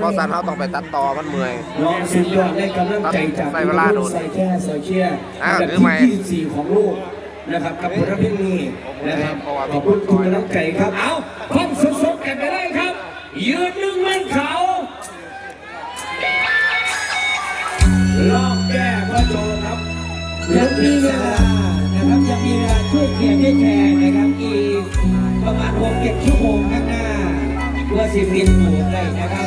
เพราะสันเขาต้องไปตัดต่อมันเมื่อยน้องสุดยอดได้กำลังใจจากใส่เวลาโดนใส่แค่ใส่เชียร์อะอันดับหรือไม่ที่24ของโลกนะครับกับพุทธพินีนะครับเพราะว่าขอบคุณคุณกำลังใจครับ เอาพร้อมสดๆกันไปได้ครับ ยืนหนึ่งมันเขารอบแก้พ่อโจครับยังมีเวลานะครับยังมีเวลาช่วยเขียนช่วยแชร์นะครับอีกประมาณหกเจ็ดชั่วโมงข้างหน้าเพื่อชีวิตหมู่ได้นะครับ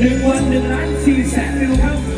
หนึ่งวันหนึ่งล้านสี่แสนวิวครับ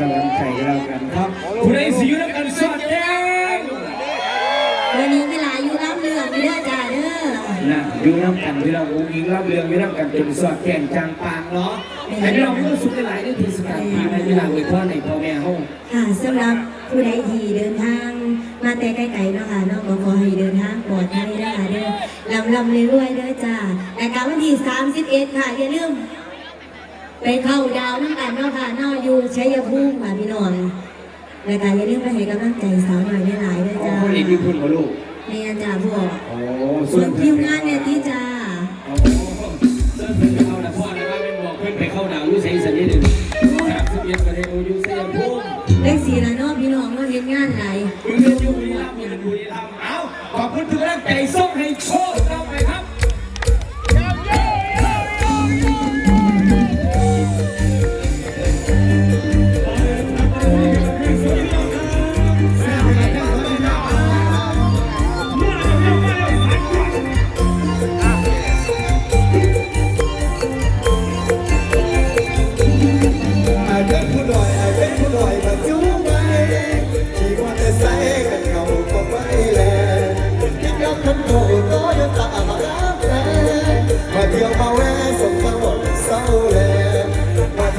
กำลังใจเรากันครับคุณไอซิวนักการสวัสดีวันนี้เวลาอยู่รับเรื่องไม่ได้จ้าเด้อนะอยู่รับกันที่เราอุ้งยิงรับเรื่องอยู่รับกันจนสอดแก่งจางปางเนาะให้พี่น้องผู้สุขหลายในเทศกาลปีใหม่ที่เราเลยพ่อในพ่อแม่ห้องค่ะสำหรับผู้ใดที่เดินทาง มาแต่ไกลๆเนาะค่ะน้องก็ขอให้เดินทางปลอดภัยนะค่ะเด้อลำลำเรื่อยๆเด้อจ้ารายการวันที่31ค่ะอย่าลืม ไปเข้าดาวน้ำกันเนาะค่ะนออยู่ช้ยภูมิค่ะพี่น้องรายการอย่าลืมไปให้กำลังใจสาวหน่อยหลายๆด้วยจ้าคนอีกที่พูดมาลูก แม่จ้าพวกส่วนคิวงานเนี่ยที่จ้า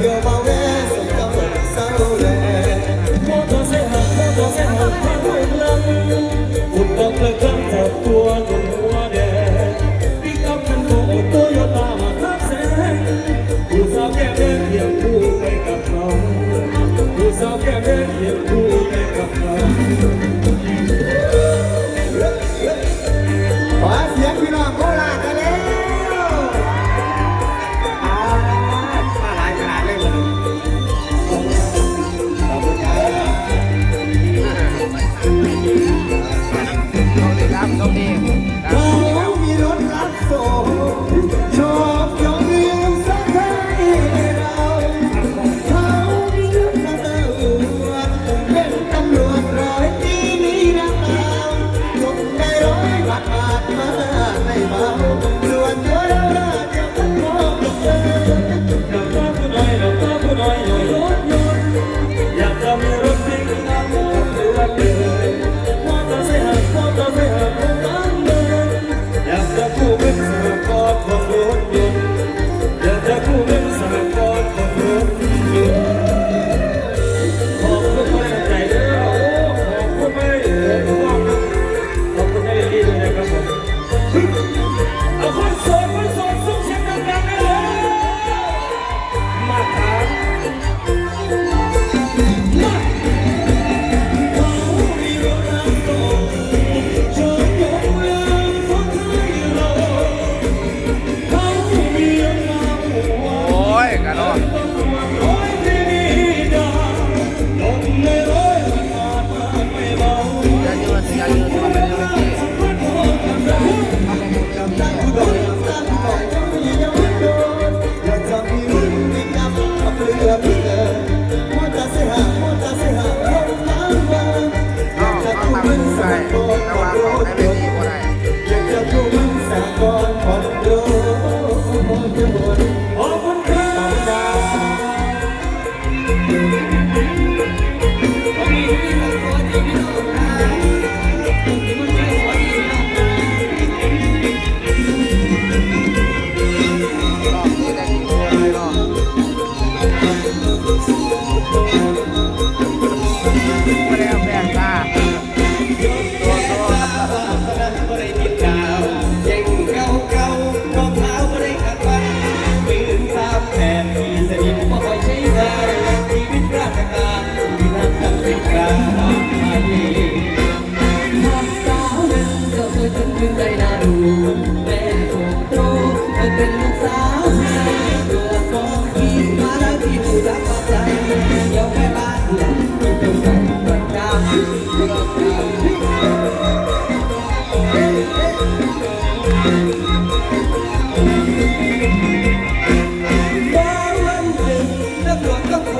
Cơ 梦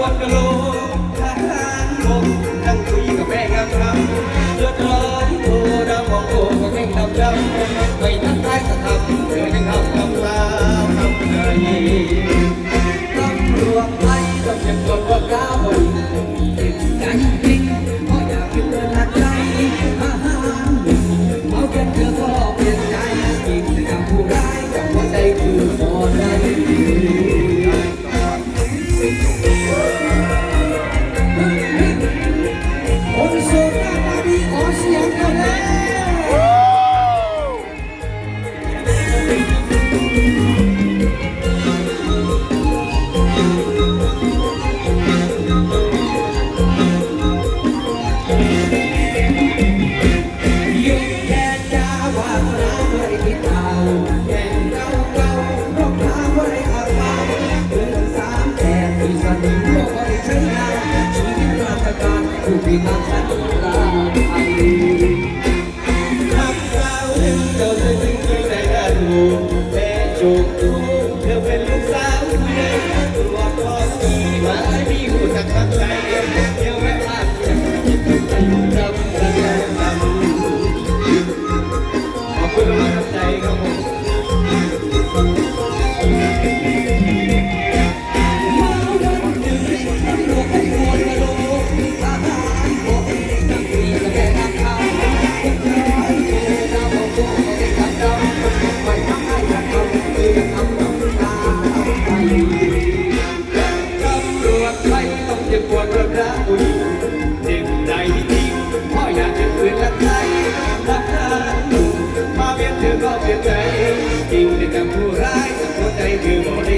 walk alone. ต หนุ่